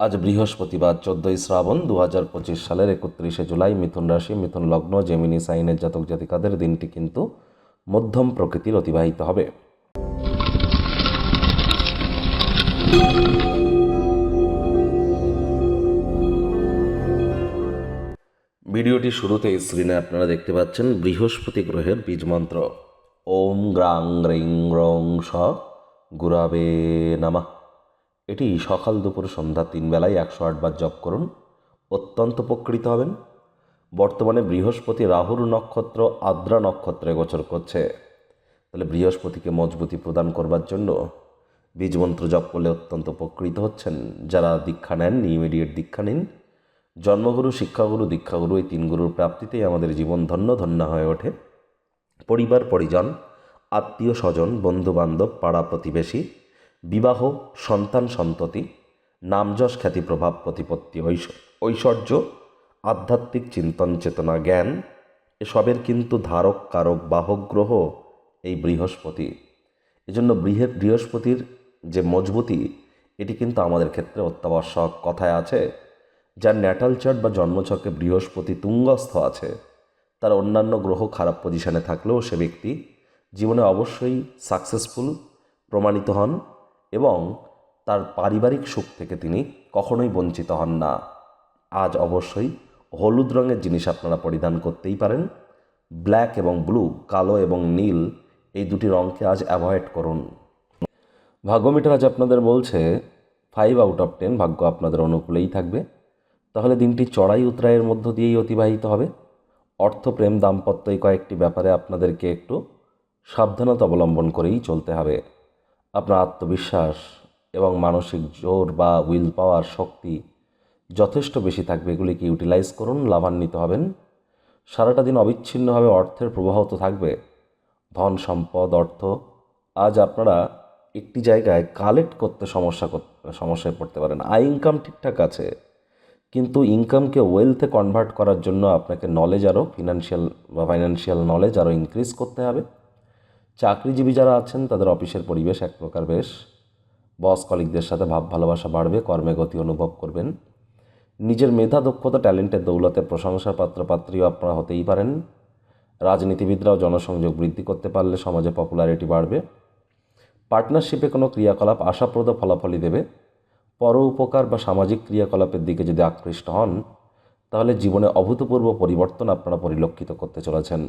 আজ বৃহস্পতিবার, চোদ্দই শ্রাবণ দু হাজার পঁচিশ সালের একত্রিশে জুলাই মিথুন রাশি, মিথুন লগ্ন, জেমিনি সাইনের জাতক জাতিকাদের দিনটি কিন্তু মধ্যম প্রকৃতির অতিবাহিত হবে। ভিডিওটি শুরুতে স্ক্রিনে আপনারা দেখতে পাচ্ছেন বৃহস্পতি গ্রহের বীজ মন্ত্র। ওম গ্রাং রিং রং, স, গুরাবে, নামা। এটি সকাল দুপুর সন্ধ্যা তিন বেলায় একশো আটবার জপ করুন। অত্যন্ত উপকৃত হবেন। বর্তমানে বৃহস্পতি রাহুর নক্ষত্র আদ্রা নক্ষত্রে গোচর করছে। তাহলে বৃহস্পতিকে মজবুতি প্রদান করবার জন্য বীজমন্ত্র জপ করলে অত্যন্ত উপকৃত হচ্ছেন। যারা দীক্ষা নেন, ইমিডিয়েট দীক্ষা নিন। জন্মগুরু, শিক্ষাগুরু, দীক্ষাগুরু এই তিন গুরুর প্রাপ্তিতেই আমাদের জীবন ধন্য ধন্য হয়ে ওঠে। পরিবার, পরিজন, আত্মীয় স্বজন, বন্ধুবান্ধব, পাড়া প্রতিবেশী বিবাহ, সন্তান সন্ততি, নামযশ খ্যাতি প্রভাব প্রতিপত্তি ঐশ- ঐশ্বর্য, আধ্যাত্মিক চিন্তন চেতনা জ্ঞান, এসবের কিন্তু ধারক, কারক, বাহক গ্রহ এই বৃহস্পতি। এজন্য বৃহে, বৃহস্পতির যে মজবুতি, এটি কিন্তু আমাদের ক্ষেত্রে অত্যাবশ্যক কথায় আছে, যার ন্যাটাল চার্ট বা জন্মছকে বৃহস্পতি তুঙ্গস্থ আছে। তার অন্যান্য গ্রহ খারাপ পজিশনে থাকলেও সে ব্যক্তি জীবনে অবশ্যই সাকসেসফুল প্রমাণিত হন এবং তার পারিবারিক সুখ থেকে তিনি কখনোই বঞ্চিত হন না। আজ অবশ্যই হলুদ রঙের জিনিস আপনারা পরিধান করতেই পারেন। ব্ল্যাক এবং ব্লু, কালো এবং নীল এই দুটি রঙকে আজ অ্যাভয়েড করুন। ভাগ্যমিটার আজ আপনাদের বলছে ফাইভ আউট অফ টেন ভাগ্য আপনাদের অনুকূলেই থাকবে। তাহলে দিনটি চড়াই উতরাইয়ের মধ্য দিয়েই অতিবাহিত হবে। অর্থ প্রেম দাম্পত্য এই কয়েকটি ব্যাপারে আপনাদেরকে একটু সাবধানতা অবলম্বন করেই চলতে হবে। আপনার আত্মবিশ্বাস এবং মানসিক জোর বা উইল পাওয়ার শক্তি যথেষ্ট বেশি থাকবে। এগুলিকে ইউটিলাইজ করুন, লাভান্বিত হবেন। সারাটা দিন অবিচ্ছিন্নভাবে অর্থের প্রবাহ তো থাকবে। ধন, সম্পদ, অর্থ আজ আপনারা একটি জায়গায় কালেক্ট করতে সমস্যা সমস্যায় পড়তে পারেন। আয় ইনকাম ঠিকঠাক আছে, কিন্তু ইনকামকে ওয়েলথে কনভার্ট করার জন্য আপনাকে নলেজ আরও ফিনান্সিয়াল বা ফাইন্যান্সিয়াল নলেজ আরও ইনক্রিজ করতে হবে। চাকরিজীবী যারা আছেন, তাদের অফিসের পরিবেশ এক প্রকার বেশ। বস কলিকদের সাথে ভাব ভালোবাসা বাড়বে, কর্মে গতি অনুভব করবেন। নিজের মেধা, দক্ষতা, ট্যালেন্টের দৌলতে প্রশংসার পাত্রপাত্রীও আপনারা হতেই পারেন। রাজনীতিবিদরাও জনসংযোগ বৃদ্ধি করতে পারলে সমাজে পপুলারিটি বাড়বে। পার্টনারশিপে কোনো ক্রিয়াকলাপ আশাপ্রদ ফলাফলই দেবে। পর উপকার বা সামাজিক ক্রিয়াকলাপের দিকে যদি আকৃষ্ট হন, তাহলে জীবনে অভূতপূর্ব পরিবর্তন আপনারা পরিলক্ষিত করতে চলেছেন।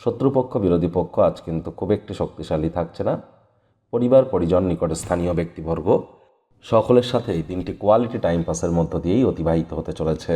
শত্রুপক্ষ, বিরোধী পক্ষ আজ কিন্তু খুব একটি শক্তিশালী থাকছে না। পরিবার, পরিজন, নিকটে স্থানীয় ব্যক্তিবর্গ সকলের সাথে এই দিনটি কোয়ালিটি টাইম পাসের মধ্য দিয়েই অতিবাহিত হতে চলেছে।